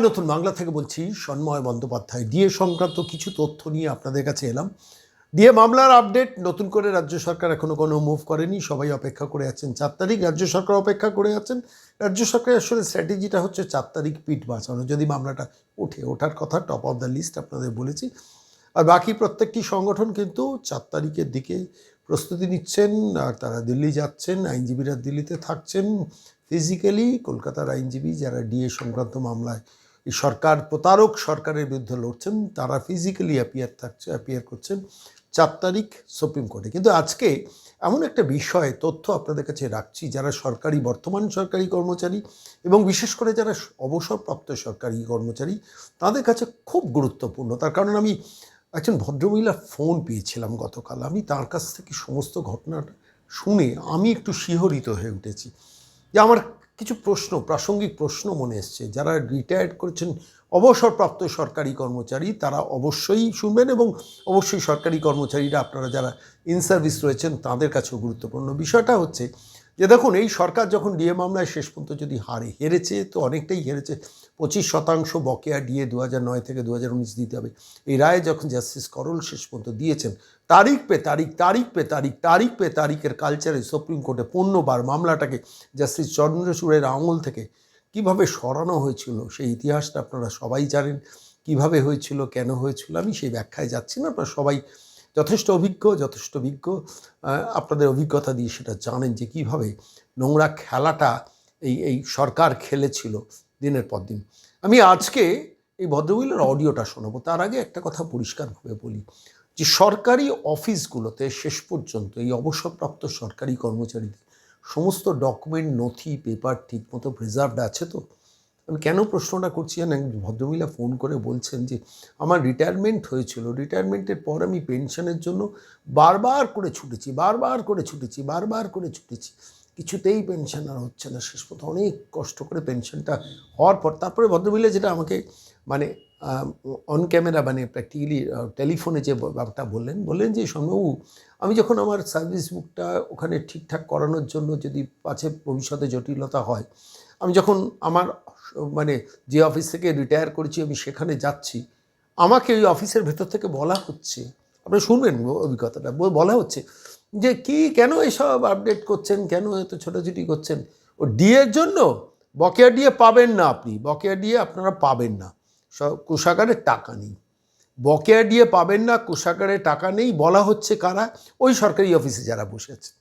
নতুন বাংলা থেকে বলছি, সন্ময় বন্দ্যোপাধ্যায়। ডিএ সংক্রান্ত কিছু তথ্য নিয়ে আপনাদের কাছে এলাম। ডিএ মামলার আপডেট, নতুন করে রাজ্য সরকার এখনও কোনো মুভ করেনি, সবাই অপেক্ষা করে আছেন চার তারিখ। রাজ্য সরকার অপেক্ষা করে আছেন। রাজ্য সরকারের আসলে স্ট্র্যাটেজিটা হচ্ছে চার তারিখ পিঠ বাঁচানো। যদি মামলাটা ওঠে, ওঠার কথা টপ অফ দ্য লিস্ট আপনাদের বলেছি। আর বাকি প্রত্যেকটি সংগঠন কিন্তু চার তারিখের দিকে প্রস্তুতি নিচ্ছেন। আর তারা দিল্লি যাচ্ছেন, আইনজীবীরা দিল্লিতে থাকছেন। ফিজিক্যালি কলকাতার আইনজীবী যারা ডিএ সংক্রান্ত মামলায় এই সরকার, প্রতারক সরকারের বিরুদ্ধে লড়ছেন, তারা ফিজিক্যালি অ্যাপিয়ার থাকছে অ্যাপিয়ার করছেন চার তারিখ সুপ্রিম কোর্টে। কিন্তু আজকে এমন একটা বিষয়, তথ্য আপনাদের কাছে রাখছি, যারা সরকারি, বর্তমান সরকারি কর্মচারী এবং বিশেষ করে যারা অবসরপ্রাপ্ত সরকারি কর্মচারী, তাদের কাছে খুব গুরুত্বপূর্ণ। তার কারণ আমি একজন ভদ্রমহিলার ফোন পেয়েছিলাম গতকাল। আমি তার কাছ থেকে সমস্ত ঘটনাটা শুনে আমি একটু শিহরিত হয়ে উঠেছি যে আমার কিছু প্রশ্ন, প্রাসঙ্গিক প্রশ্ন মনে এসছে। যারা রিটায়ার্ড করেছেন, অবসরপ্রাপ্ত সরকারি কর্মচারী, তারা অবশ্যই শুনবেন এবং অবশ্যই সরকারি কর্মচারীরা আপনারা যারা ইন সার্ভিস রয়েছেন, তাদের কাছেও গুরুত্বপূর্ণ। বিষয়টা হচ্ছে যে দেখুন, এই সরকার যখন ডিএ মামলায় শেষ পর্যন্ত যদি হারে হেরেছে, তো অনেকটাই হেরেছে। পঁচিশ শতাংশ বকেয়া ডিএ দু নয় থেকে দু হাজার উনিশ দিতে হবে। এই রায়ে যখন জাস্টিস করল শেষ পর্যন্ত দিয়েছেন, তারিখ পে তারিখ তারিখ পে তারিখ তারিখ পে তারিখের কালচারে সুপ্রিম কোর্টে পণ্যবার মামলাটাকে জাস্টিস চন্দ্রচূড়ের আঙুল থেকে কীভাবে সরানো হয়েছিল, সেই ইতিহাসটা আপনারা সবাই জানেন। কীভাবে হয়েছিল, কেন হয়েছিল, আমি সেই ব্যাখ্যায় যাচ্ছি না, আপনারা সবাই যথেষ্ট অভিজ্ঞ যথেষ্ট অভিজ্ঞ আপনাদের অভিজ্ঞতা দিয়ে সেটা জানেন যে কীভাবে নোংরা খেলাটা এই এই সরকার খেলেছিল দিনের পর দিন। আমি আজকে এই ভদ্রমহিলার অডিওটা শোনাবো। তার আগে একটা কথা পরিষ্কারভাবে বলি যে সরকারি অফিসগুলোতে শেষ পর্যন্ত এই অবসরপ্রাপ্ত সরকারি কর্মচারীদের সমস্ত ডকুমেন্ট, নথি, পেপার, ঠিকমতো প্রিজার্ভড আছে তো? আমি কেন প্রশ্নটা করছি? জানেন ভদ্রমহিলা ফোন করে বলছেন যে, আমার রিটায়ারমেন্ট হয়েছিল। রিটায়ারমেন্টের পর আমি পেনশনের জন্য বারবার করে ছুটেছি, বারবার করে ছুটেছি, বারবার করে ছুটেছি। কিছুতেই পেনশন আর হচ্ছে না। শেষ পর্যন্ত অনেক কষ্ট করে পেনশনটা হওয়ার পর তারপরে ভদ্রমহিলা যেটা আমাকে মানে অন ক্যামেরা মানে প্র্যাকটিক্যালি টেলিফোনে যে ব্যাপারটা বললেন বললেন যে সৌম্যবাবু আমি যখন আমার সার্ভিস বুকটা ওখানে ঠিকঠাক করানোর জন্য যদি পাছে ভবিষ্যতে জটিলতা হয় আমি যখন আমার মানে যে অফিস থেকে রিটায়ার করেছি, আমি সেখানে যাচ্ছি, আমাকে ওই অফিসের ভেতর থেকে বলা হচ্ছে, আপনারা শুনবেন অভিজ্ঞতাটা বলা হচ্ছে যে, কি, কেন এসব আপডেট করছেন? কেন এত ছোটাছুটি করছেন? ও ডিএর জন্য? বকেয়া ডিএ পাবেন না আপনি। বকেয়া ডিএ আপনারা পাবেন না। সব কোষাগারের টাকা নেই। বকেয়া ডিএ পাবেন না, কোষাগারে টাকা নেই, বলা হচ্ছে কারা? ওই সরকারি অফিসে যারা বসে আছে।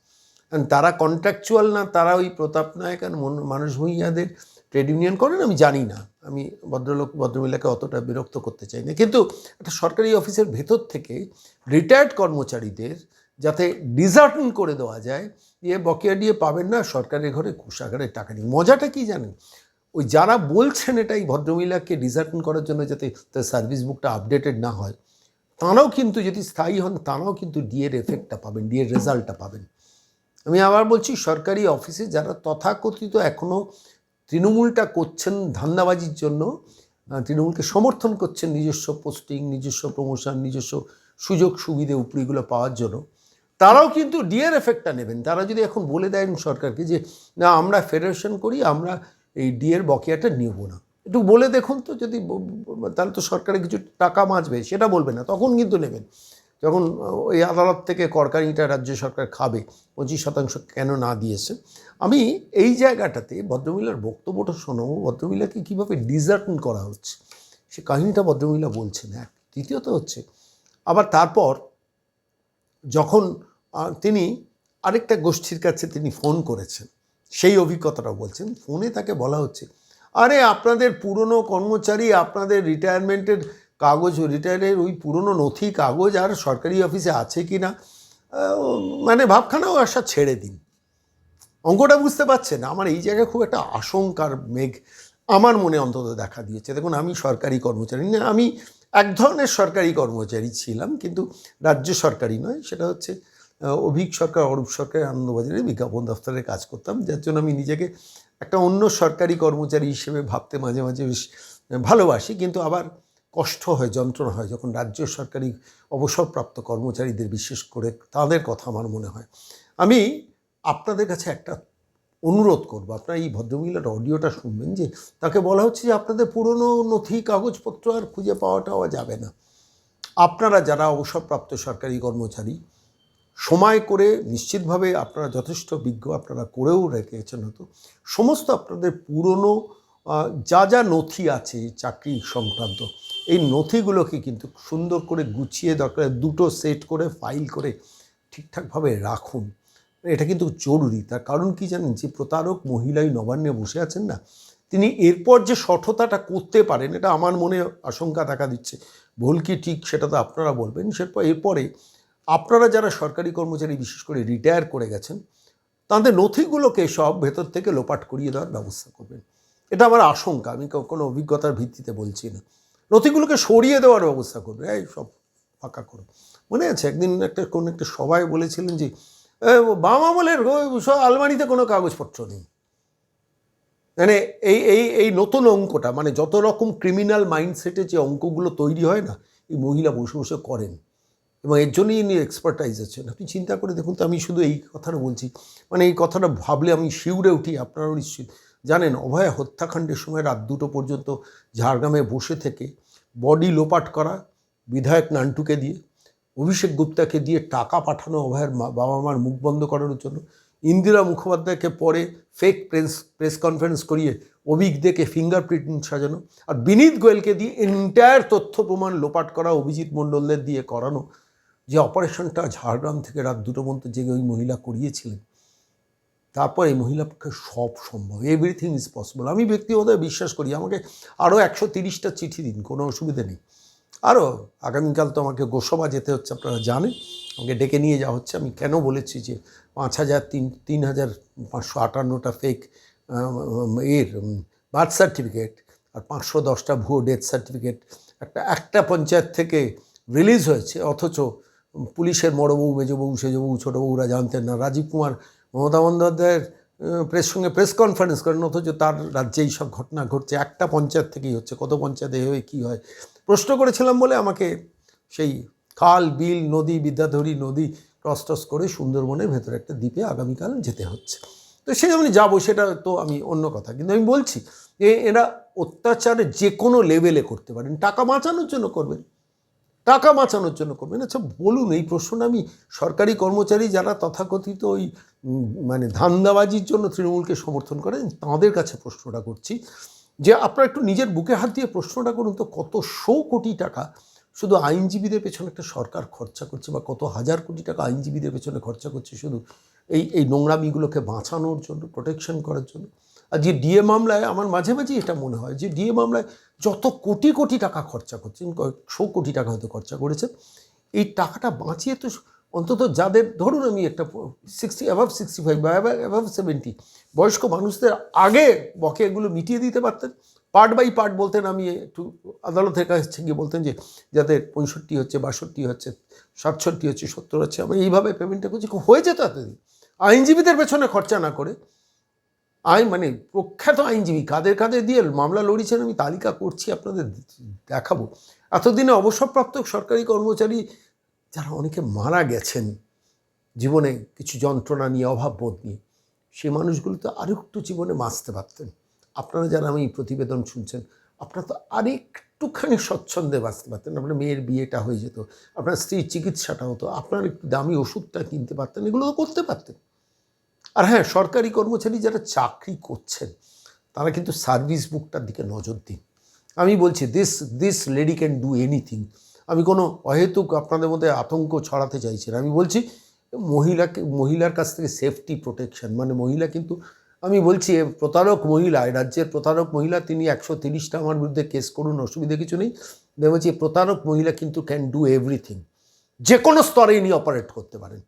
কারণ তারা কন্ট্রাকচুয়াল না, তারা ওই প্রতাপ নায়ক আর মন- মানুষ ভূঁইয়াদের ট্রেড ইউনিয়ন করেন, আমি জানি না। আমি ভদ্রলোক, ভদ্রমহিলাকে অতটা বিরক্ত করতে চাই না। কিন্তু একটা সরকারি অফিসের ভেতর থেকে রিটায়ার্ড কর্মচারীদের যাতে ডিজার্টন করে দেওয়া যায় যে বকেয়া দিয়ে পাবেন না, সরকারের ঘরে কোষাগারে টাকা নেই। মজাটা কি জানেন? ওই যারা বলছেন এটাই ভদ্রমহিলাকে ডিজার্টন করার জন্য যাতে তার সার্ভিস বুকটা আপডেটেড না হয়, তাঁরাও কিন্তু যদি স্থায়ী হন, তাঁরাও কিন্তু ডিএর এফেক্টটা পাবেন ডিএর রেজাল্টটা পাবেন। আমি আবার বলছি, সরকারি অফিসে যারা তথাকথিত এখনও তৃণমূলটা করছেন ধান্দাবাজির জন্য তৃণমূলকে সমর্থন করছেন নিজস্ব পোস্টিং, নিজস্ব প্রমোশন, নিজস্ব সুযোগ সুবিধে উপরিগুলো পাওয়ার জন্য, তারাও কিন্তু ডিএর এফেক্টটা নেবেন। তারা যদি এখন বলে দেন সরকারকে যে, না, আমরা ফেডারেশন করি, আমরা এই ডিএর বকেয়াটা নেব না। একটু বলে দেখুন তো, যদি তাহলে তো সরকারের কিছু টাকা বাঁচবে, সেটা বলবে না, তখন কিন্তু নেবেন। যখন ওই আদালত থেকে করকারিটা রাজ্য সরকার খাবে, পঁচিশ শতাংশ কেন না দিয়েছে? আমি এই জায়গাটাতে ভদ্রমহিলার বক্তব্যটা শোনাবো। ভদ্রমহিলাকে কীভাবে ডিজার্টন করা হচ্ছে? সে কাহিনীটা ভদ্রমহিলা বলছেন। এক দ্বিতীয়ত হচ্ছে, আবার তারপর যখন তিনি আরেকটা গোষ্ঠীর কাছে তিনি ফোন করেছেন, সেই অভিজ্ঞতাটা বলছেন। ফোনে তাকে বলা হচ্ছে, আরে, আপনাদের পুরনো কর্মচারী, আপনাদের রিটায়ারমেন্টের কাগজ রিটায়ারের ওই পুরনো নথি কাগজ আর সরকারি অফিসে আছে কি না মানে ভাবখানাও আসা ছেড়ে দিন। অঙ্কটা বুঝতে পারছেন? আমার এই জায়গায় খুব একটা আশঙ্কার মেঘ আমার মনে অন্তত দেখা দিয়েছে। দেখুন, আমি সরকারি কর্মচারী না, আমি এক ধরনের সরকারি কর্মচারী ছিলাম, কিন্তু রাজ্য সরকারি নয়, সেটা হচ্ছে অভিক সরকার, অরূপ সরকার আনন্দবাজারে বিজ্ঞাপন দপ্তরে কাজ করতাম, যার জন্য আমি নিজেকে একটা অন্য সরকারি কর্মচারী হিসেবে ভাবতে মাঝে মাঝে বেশ ভালোবাসি, কিন্তু আবার কষ্ট হয়, যন্ত্রণা হয়, যখন রাজ্য সরকারি অবসরপ্রাপ্ত কর্মচারীদের বিশেষ করে তাদের কথা আমার মনে হয়। আমি আপনাদের কাছে একটা অনুরোধ করব, আপনারা এই ভদ্রমহিলার অডিওটা শুনবেন যে তাকে বলা হচ্ছে যে আপনাদের পুরনো নথি, কাগজপত্র আর খুঁজে পাওয়াটাও যাবে না। আপনারা যারা অবসরপ্রাপ্ত সরকারি কর্মচারী, সময় করে নিশ্চিতভাবে আপনারা যথেষ্ট বিজ্ঞ, আপনারা করেও রেখেছেন হয়তো, সমস্ত আপনাদের পুরনো যা যা নথি আছে চাকরি সংক্রান্ত এই নথিগুলোকে কিন্তু সুন্দর করে গুছিয়ে দরকার, দুটো সেট করে, ফাইল করে ঠিকঠাকভাবে রাখুন। এটা কিন্তু জরুরি। তার কারণ কি জানেন? যে প্রতারক মহিলাই নবান্নে বসে আছেন না, তিনি এরপর যে সঠতাটা করতে পারেন, এটা আমার মনে আশঙ্কা দেখা দিচ্ছে। ভুল কি ঠিক সেটা তো আপনারা বলবেন। সেরপর এরপরে আপনারা যারা সরকারি কর্মচারী, বিশেষ করে রিটায়ার করে গেছেন, তাদের নথিগুলোকে সব ভেতর থেকে লোপাট করিয়ে দেওয়ার ব্যবস্থা করবেন। এটা আমার আশঙ্কা। আমি কোনো অভিজ্ঞতার ভিত্তিতে বলছি না। নথিগুলোকে সরিয়ে দেওয়ার ব্যবস্থা করবে। এই সব ফাঁকা করো। মনে আছে একদিন একটা কোন একটা সবাই বলেছিলেন যে "এ, বাম আমলের সব আলমারিতে কোনো কাগজপত্র নেই। মানে এই এই এই নতুন অঙ্কটা মানে যত রকম ক্রিমিনাল মাইন্ডসেটে যে অঙ্কগুলো তৈরি হয় না এই মহিলা বসে বসে করেন। এবং এর জন্যই ইনি এক্সপার্টাইজ আছেন। আপনি চিন্তা করে দেখুন তো আমি শুধু এই কথাটা বলছি। মানে এই কথাটা ভাবলে আমি শিউরে উঠি আপনারাও নিশ্চিত। জানেন, অভয়া হত্যাকাণ্ডের সময় রাত দুটো পর্যন্ত ঝাড়গ্রামে বসে থেকে বডি লোপাট করা বিধায়ক নান্টুকে দিয়ে, অভিষেক গুপ্তাকে দিয়ে টাকা পাঠানো অভয়ের বাবা মার মুখ বন্ধ করানোর জন্য, ইন্দিরা মুখোপাধ্যায়কে পরে ফেক প্রেস প্রেস কনফারেন্স করিয়ে অভিক দেখে ফিঙ্গারপ্রিন্ট সাজানো আর বিনীত গোয়েলকে দিয়ে এন্টায়ার তথ্য প্রমাণ লোপাট করা অভিজিৎ মণ্ডলদের দিয়ে করানো, যে অপারেশনটা ঝাড়গ্রাম থেকে রাত দুটো পর্যন্ত জেগে ওই মহিলা করিয়েছিলেন। তারপর এই মহিলা পক্ষে সব সম্ভব। এভরিথিং ইজ পসিবল আমি ব্যক্তিগতভাবে বিশ্বাস করি, আমাকে আরও একশো তিরিশটা চিঠি দিন, কোনো অসুবিধা নেই। আরও আগামীকাল তো আমাকে গোসবা যেতে হচ্ছে, আপনারা জানেন। আমাকে ডেকে নিয়ে যাওয়া হচ্ছে। আমি কেন বলেছি যে পাঁচ হাজার, তিন তিন হাজার পাঁচশো আটান্নটা ফেক এর বার্থ সার্টিফিকেট আর পাঁচশো দশটা ভুয়ো ডেথ সার্টিফিকেট একটা একটা পঞ্চায়েত থেকে রিলিজ হয়েছে। অথচ পুলিশের বড়বাবু মেজবাবু সেজবাবু ছোটোবাবুরা জানতেন না। রাজীব কুমার মমতা বন্দ্যোপাধ্যায়ের প্রেস সঙ্গে প্রেস কনফারেন্স করেন, অথচ তার রাজ্যে এই সব ঘটনা ঘটছে। একটা পঞ্চায়েত থেকেই হচ্ছে, কত পঞ্চায়েতে হয়ে কী হয়? প্রশ্ন করেছিলাম বলে আমাকে সেই খাল, বিল, নদী, বিদ্যাধরী নদী ক্রস টস করে সুন্দরবনের ভেতরে একটা দ্বীপে আগামীকাল যেতে হচ্ছে। তো সে আমি যাব, সেটা তো আমি অন্য কথা। কিন্তু আমি বলছি যে এরা অত্যাচার যে কোনো লেভেলে করতে পারেন। টাকা বাঁচানোর জন্য করবেন। টাকা বাঁচানোর জন্য করবেন। আচ্ছা বলুন, এই প্রশ্নটা আমি সরকারি কর্মচারী যারা তথাকথিত ওই মানে ধান্দাবাজির জন্য তৃণমূলকে সমর্থন করেন, তাঁদের কাছে প্রশ্নটা করছি যে, আপনারা একটু নিজের বুকে হাত দিয়ে প্রশ্নটা করুন তো, কত শো কোটি টাকা শুধু আইনজীবীদের পেছনে একটা সরকার খরচা করছে বা কত হাজার কোটি টাকা আইনজীবীদের পেছনে খরচা করছে শুধু এই এই নোংরামিগুলোকে বাঁচানোর জন্য প্রোটেকশন করার জন্য? আর যে ডিএ মামলায় আমার মাঝে মাঝে এটা মনে হয় যে ডিএ মামলায় যত কোটি কোটি টাকা খরচা করছেন, কয়েকশো কোটি টাকা হয়তো খরচা করেছেন, এই টাকাটা বাঁচিয়ে তো অন্তত যাদের, ধরুন আমি একটা সিক্সটি অ্যাভাব সিক্সটি ফাইভ বা অ্যাভাব সেভেন্টি বয়স্ক মানুষদের আগে বকে এগুলো মিটিয়ে দিতে পারতেন। পার্ট বাই পার্ট বলতেন, আমি একটু আদালতের কাছে গিয়ে বলতেন যে যাদের পঁয়ষট্টি হচ্ছে, বাষট্টি হচ্ছে, সাতষট্টি হচ্ছে, সত্তর হচ্ছে, আমি এইভাবে পেমেন্টটা করছি হয়ে যেত এতদিন। আইনজীবীদের পেছনে খরচা না করে আইন মানে প্রখ্যাত আইনজীবী কাদের কাদের দিয়ে মামলা লড়িয়েছেন আমি তালিকা করছি, আপনাদের দেখাবো। এতদিনে অবসরপ্রাপ্ত সরকারি কর্মচারী যারা অনেকে মারা গেছেন, জীবনে কিছু যন্ত্রণা নিয়ে, অভাব বোধ নিয়ে সেই মানুষগুলো তো আরও একটু জীবনে বাঁচতে পারতেন। আপনারা যারা আমি প্রতিবেদন শুনছেন, আপনারা তো আরেকটুখানি স্বচ্ছন্দে বাঁচতে পারতেন। আপনার মেয়ের বিয়েটা হয়ে যেত, আপনার স্ত্রীর চিকিৎসাটা হতো আপনার একটু দামি ওষুধটা কিনতে পারতেন, এগুলো তো করতে পারতেন। আর হ্যাঁ সরকারি কর্মচারী যারা চাকরি করছেন, তারা কিন্তু সার্ভিস বুকটার দিকে নজর দিন। আমি বলছি this this lady can do anything আমি কোনো অহেতুক আপনাদের মধ্যে আতঙ্ক ছড়াতে চাইছি না। আমি বলছি, মহিলাকে, মহিলার কাছ থেকে সেফটি প্রোটেকশন মানে মহিলা কিন্তু, আমি বলছি প্রতারক মহিলা রাজ্যের প্রতারক মহিলা, তিনি একশো তিরিশটা আমার বিরুদ্ধে কেস করুন, অসুবিধা কিছু নেই। আমি বলছি, প্রতারক মহিলা কিন্তু ক্যান ডু এভরিথিং যে কোনো স্তরে ইনি অপারেট করতে পারেন।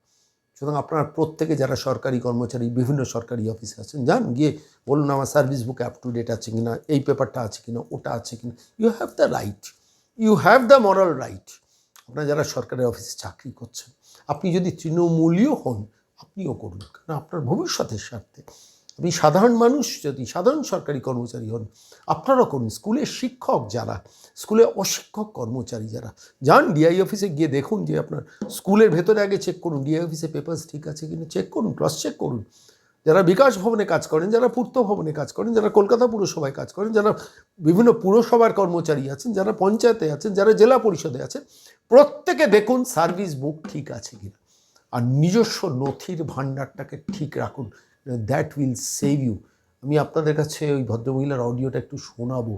সুতরাং আপনার প্রত্যেকে যারা সরকারি কর্মচারী, বিভিন্ন সরকারি অফিসে আছেন, যান, গিয়ে বলুন আমার service book up to date আছে কিনা, এই পেপারটা আছে কিনা, ওটা আছে কিনা। You have the right you have the moral right আপনারা যারা সরকারি অফিসে চাকরি করছেন, আপনি যদি তৃণমূলীয় হন, আপনিও করুন কারণ আপনার ভবিষ্যতের স্বার্থে। আপনি সাধারণ মানুষ, যদি সাধারণ সরকারি কর্মচারী হন আপনারাও করুন স্কুলের শিক্ষক যারা, স্কুলে অশিক্ষক কর্মচারী যারা, যান ডিআই অফিসে গিয়ে দেখুন যে আপনার স্কুলের ভেতরে আগে চেক করুন ডিআই অফিসে পেপার্স ঠিক আছে কিনা চেক করুন ক্রস চেক করুন। যারা বিকাশ ভবনে কাজ করেন, যারা পূর্ত ভবনে কাজ করেন, যারা কলকাতা পুরসভায় কাজ করেন, যারা বিভিন্ন পুরসভার কর্মচারী আছেন, যারা পঞ্চায়েতে আছেন, যারা জেলা পরিষদে আছেন, প্রত্যেকে দেখুন সার্ভিস বুক ঠিক আছে কিনা। আর নিজস্ব নথির ভাণ্ডারটাকে ঠিক রাখুন। দ্যাট উইল সেভ ইউ আমি আপনাদের কাছে ওই ভদ্রমহিলার অডিওটা একটু শোনাবো।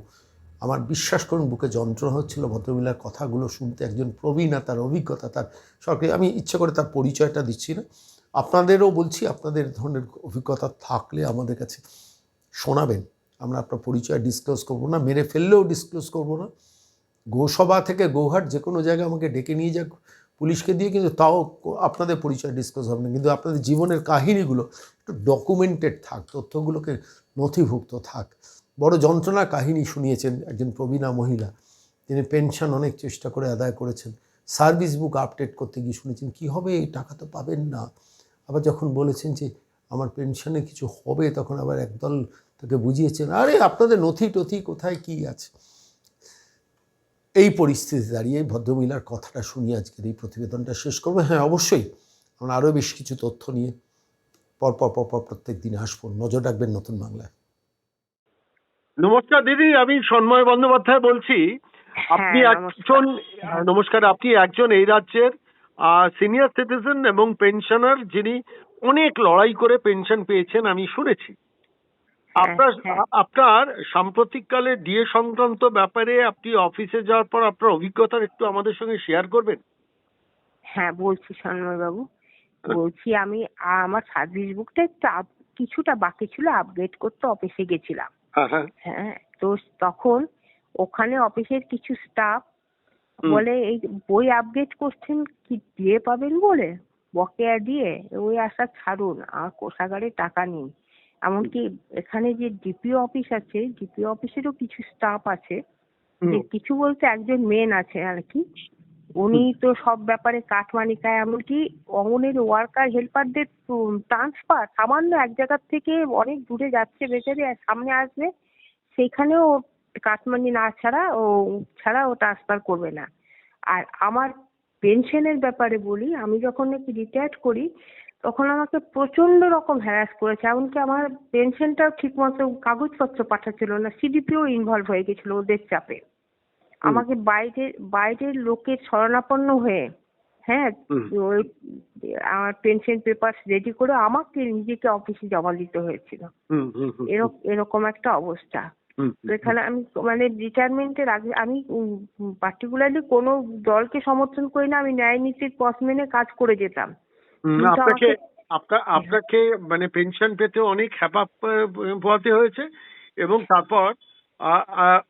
আমার বিশ্বাস করুন, বুকে যন্ত্রণা হচ্ছিল ভদ্রমহিলার কথাগুলো শুনতে। একজন প্রবীণা তার অভিজ্ঞতা, তার সরকারি আমি ইচ্ছে করে তার পরিচয়টা দিচ্ছি না। আপনাদেরও বলছি, আপনাদের ধরনের অভিজ্ঞতা থাকলে আমাদের কাছে শোনাবেন। আমরা আপনার পরিচয় ডিসক্লোজ করব না, মেরে ফেললেও ডিসক্লোজ করব না। গোসভা থেকে গৌহাট, যে কোনো জায়গায় আমাকে ডেকে নিয়ে যাক, পুলিশকে দিয়ে, কিন্তু তাও আপনাদের পরিচয় ডিসক্লোজ হবে না। কিন্তু আপনাদের জীবনের কাহিনীগুলো একটু ডকুমেন্টেড থাক, তথ্যগুলোকে নথিভুক্ত থাক। বড় যন্ত্রণার কাহিনী শুনিয়েছেন একজন প্রবীণা মহিলা। তিনি পেনশন অনেক চেষ্টা করে আদায় করেছেন। সার্ভিস বুক আপডেট করতে গিয়ে শুনেছেন, কি হবে? এই টাকা তো পাবেন না। আবার যখন বলেছেন যে, আমার পেনশনে কিছু হবে? তখন আবার একদল তাকে বুঝিয়েছেন, আরে, আপনাদের নথি টথি কোথায় কি আছে? এই পরিস্থিতি দাঁড়িয়ে ভদ্রমহিলার কথাটা শুনি আজকের এই প্রতিবেদনটা শেষ করব। হ্যাঁ অবশ্যই। আমরা আরও বেশ কিছু তথ্য নিয়ে পরপর পরপর প্রত্যেক দিন আসব নজর রাখবেন নতুন বাংলায়। নমস্কার দিদি আমি সন্ময় বন্দ্যোপাধ্যায় বলছি। আপনি হ্যাঁ, একজন নমস্কার আপনি একজন এই রাজ্যের সিনিয়র সিটিজেন এবং পেনশনার যিনি অনেক লড়াই করে পেনশন পেয়েছেন আমি শুনেছি। আপনার হ্যাঁ। আপনার সাম্প্রতিককালে ডিএ সংক্রান্ত ব্যাপারে আপনি অফিসে যাওয়ার পর আপনার অভিজ্ঞতা একটু আমাদের সঙ্গে শেয়ার করবেন? হ্যাঁ বলছি সন্ময় বাবু বলছি আমি আমার সার্ভিস বুকটা একটু কিছুটা বাকি ছিল আপডেট করতে অফিসে গেছিলাম। হ্যাঁ হ্যাঁ। হ্যাঁ তো তখন ওখানে অফিসের কিছু স্টাফ বলে এই বই আপডেট করছেন কি দিয়ে পাবেন বলে? বকেয়া দিয়ে? ওই আশা ছাড়ুন আর কোষাগারে টাকা নেই। এমনকি এখানে যে ডিপিও অফিস আছে ডিপিও অফিসেরও কিছু স্টাফ আছে। যে কিছু বলতে একজন মেন আছে আর কি। উনি তো সব ব্যাপারে কাঠমানিকায়, এমনকি অঙ্গনের ওয়ার্কার হেল্পারদের ট্রান্সফার সামান্য এক জায়গার থেকে অনেক দূরে যাচ্ছে বেচারি, আর সামনে আসবে, সেখানেও কাঠমানি না ছাড়া ও ছাড়া ও ট্রান্সফার করবে না। আর আমার পেনশনের ব্যাপারে বলি, আমি যখন নাকি রিটায়ার্ড করি, তখন আমাকে প্রচণ্ড রকম হ্যারাস করেছে, এমনকি আমার পেনশনটাও ঠিক মতো কাগজপত্র পাঠাচ্ছিল না সিডিপিও ইনভলভ হয়ে গেছিল ওদের চাপে। আমাকে বাইরে বাইরের লোকের শরণাপন্ন হয়ে হ্যাঁ ওই আমার পেনশন পেপার রেডি করে আমাকে নিজেকে অফিসে জমা দিতে হয়েছিল। এরকম একটা অবস্থা। এখানে আমি মানে রিটায়ারমেন্টের আগে আমি পার্টিকুলারলি কোনো দলকে সমর্থন করি না আমি ন্যায় নীতির পথ মেনে কাজ করে যেতাম। আপনাকে আপনার আপনাকে মানে পেনশন পেতে অনেক হ্যাপা পোহাতে হয়েছে এবং তারপর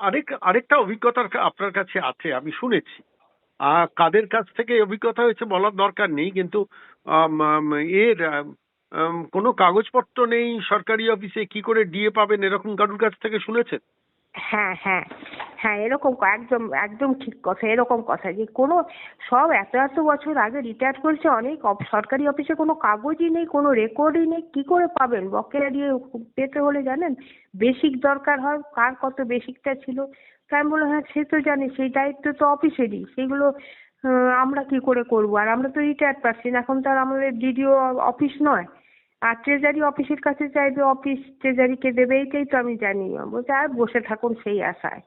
আরেক, আরেকটা অভিজ্ঞতা আপনার কাছে আছে, আমি শুনেছি। কাদের কাছ থেকে অভিজ্ঞতা হয়েছে বলার দরকার নেই, কিন্তু এর কোনো কাগজপত্র নেই সরকারি অফিসে, কি করে ডিএ পাবেন, এরকম কারুর কাছ থেকে শুনেছেন? হ্যাঁ হ্যাঁ হ্যাঁ এরকম একদম একদম ঠিক কথা, এরকম কথা যে কোনো, সব এত এত বছর আগে রিটায়ার করেছে অনেক সরকারি অফিসে কোনো কাগজই নেই, কোনো রেকর্ডই নেই, কি করে পাবেন? বকেয়া দিয়ে পেতে হলে জানেন বেসিক দরকার হয়, কার কত বেসিকটা ছিল? তাই আমি বললাম হ্যাঁ সে তো জানি, সেই দায়িত্ব তো অফিসেরই সেগুলো আমরা কি করে করব? আর আমরা তো রিটায়ার্ড পারছি এখন তো আর আমাদের ডিডিও অফিস নয়। আর ট্রেজারি অফিসের কাছে চাইবে অফিস ট্রেজারিকে দেবে এইটাই তো আমি জানি। বলছে আর বসে থাকুন সেই আশায়।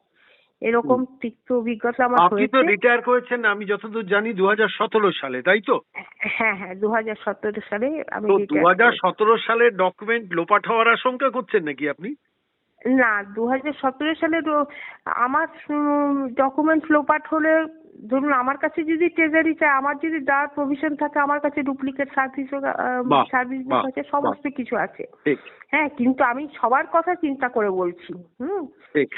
এরকম তিক্ত অভিজ্ঞতা আমার আপনি তো রিটায়ার করেছেন আমি যতদূর জানি দুহাজার সতেরো সালে তাই তো? হ্যাঁ হ্যাঁ দু হাজার সতেরো সালে আমি তো দু হাজার সতেরো সালের ডকুমেন্ট লোপাট হওয়ার আশঙ্কা করছেন নাকি আপনি? না দু হাজার সতেরো সালে তো- আমার ডকুমেন্ট লোপাট হলে ধরুন আমার কাছে যদি ট্রেজারি চায় আমার যদি দেওয়ার প্রভিশন থাকে আমার কাছে ডুপ্লিকেট সার্ভিস সার্ভিস আছে সমস্ত কিছু আছে। হ্যাঁ কিন্তু আমি সবার কথা চিন্তা করে বলছি হুম?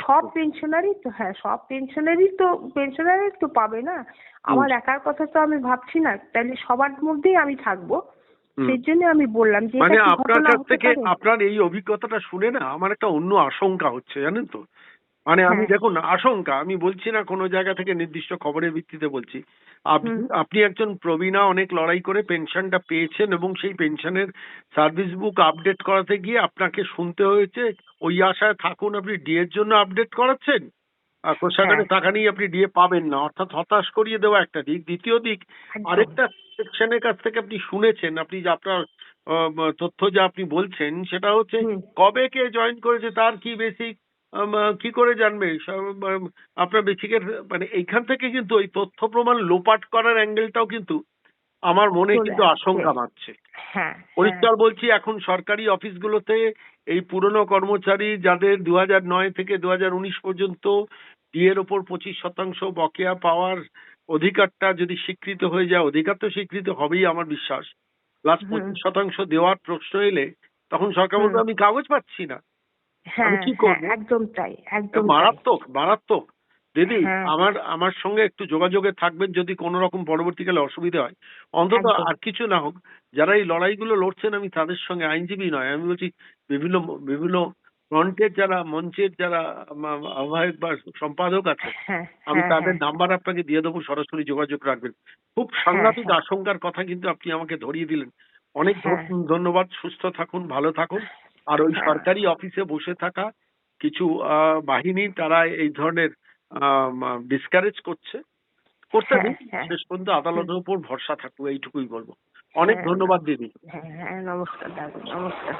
সব পেনশনারই তো হ্যাঁ সব পেনশনারই তো পেনশনারই তো পাবে না। আমার একার কথা তো আমি ভাবছি না তাহলে সবার মধ্যেই আমি থাকব। সেই জন্য আমি বললাম যে মানে আপনার কাছ থেকে? আপনার এই অভিজ্ঞতাটা শুনে না আমার একটা অন্য আশঙ্কা হচ্ছে জানেন তো? মানে আমি হ্যাঁ। দেখুন আশঙ্কা আমি বলছি না কোনো জায়গা থেকে নির্দিষ্ট খবরের ভিত্তিতে বলছি আপনি আপনি একজন প্রবীণা অনেক লড়াই করে পেনশনটা পেয়েছেন এবং সেই পেনশনের সার্ভিস বুক আপডেট করাতে গিয়ে আপনাকে শুনতে হয়েছে ওই আশায় থাকুন আপনি ডি এর জন্য আপডেট করাচ্ছেন কোষাগারে হ্যাঁ। টাকা নিয়ে আপনি ডিএ পাবেন না অর্থাৎ হতাশ করিয়ে দেওয়া একটা দিক দ্বিতীয় দিক। আরেকটা সেকশনের কাছ থেকে আপনি শুনেছেন আপনি যে আপনার তথ্য যা আপনি বলছেন সেটা হচ্ছে কবে কে জয়েন করেছে তার কি বেসিক কি করে জানবে? আপনার বেসিকের মানে এইখান থেকে কিন্তু ওই তথ্য প্রমাণ লোপাট করার অ্যাঙ্গেলটাও কিন্তু আমার মনে কিন্তু আশঙ্কা মারছে হ্যাঁ পরিষ্কার বলছি এখন সরকারি অফিসগুলোতে এই পুরনো কর্মচারী যাদের দু নয় থেকে দু উনিশ পর্যন্ত ডিএর ওপর পঁচিশ শতাংশ বকেয়া পাওয়ার অধিকারটা যদি স্বীকৃত হয়ে যায় অধিকার তো স্বীকৃত হবেই আমার বিশ্বাস। প্লাস পঁচিশ শতাংশ দেওয়ার প্রশ্ন এলে তখন সরকার বলবে আমি কাগজ পাচ্ছি না। হ্যাঁ হ্যাঁ? একদম তাই একদম মারাত্মক মারাত্মক দিদি হ্যাঁ। আমার আমার সঙ্গে একটু যোগাযোগে থাকবেন যদি কোনো রকম পরবর্তীকালে অসুবিধা হয় অন্তত আর কিছু না হোক যারা এই লড়াইগুলো লড়ছেন আমি তাদের সঙ্গে আইনজীবী নয় আমি বলছি বিভিন্ন বিভিন্ন ফ্রন্টের যারা মঞ্চের যারা আহ্বায়ক বা সম্পাদক আছে হ্যাঁ আমি তাদের। নাম্বার আপনাকে দিয়ে দেবো সরাসরি যোগাযোগ রাখবেন খুব সাংঘাতিক। আশঙ্কার কথা কিন্তু আপনি আমাকে ধরিয়ে দিলেন অনেক। ধন্যবাদ সুস্থ থাকুন ভালো থাকুন আর ওই হ্যাঁ। সরকারি অফিসে বসে থাকা কিছু আহ, বাহিনী তারা এই ধরনের ডিসকারেজ করছে করতে হ্যাঁ, দিন হ্যাঁ। শেষ পর্যন্ত আদালতের উপর ভরসা থাকবে এইটুকুই বলব অনেক। ধন্যবাদ দিদি হ্যাঁ হ্যাঁ নমস্কার দাদু নমস্কার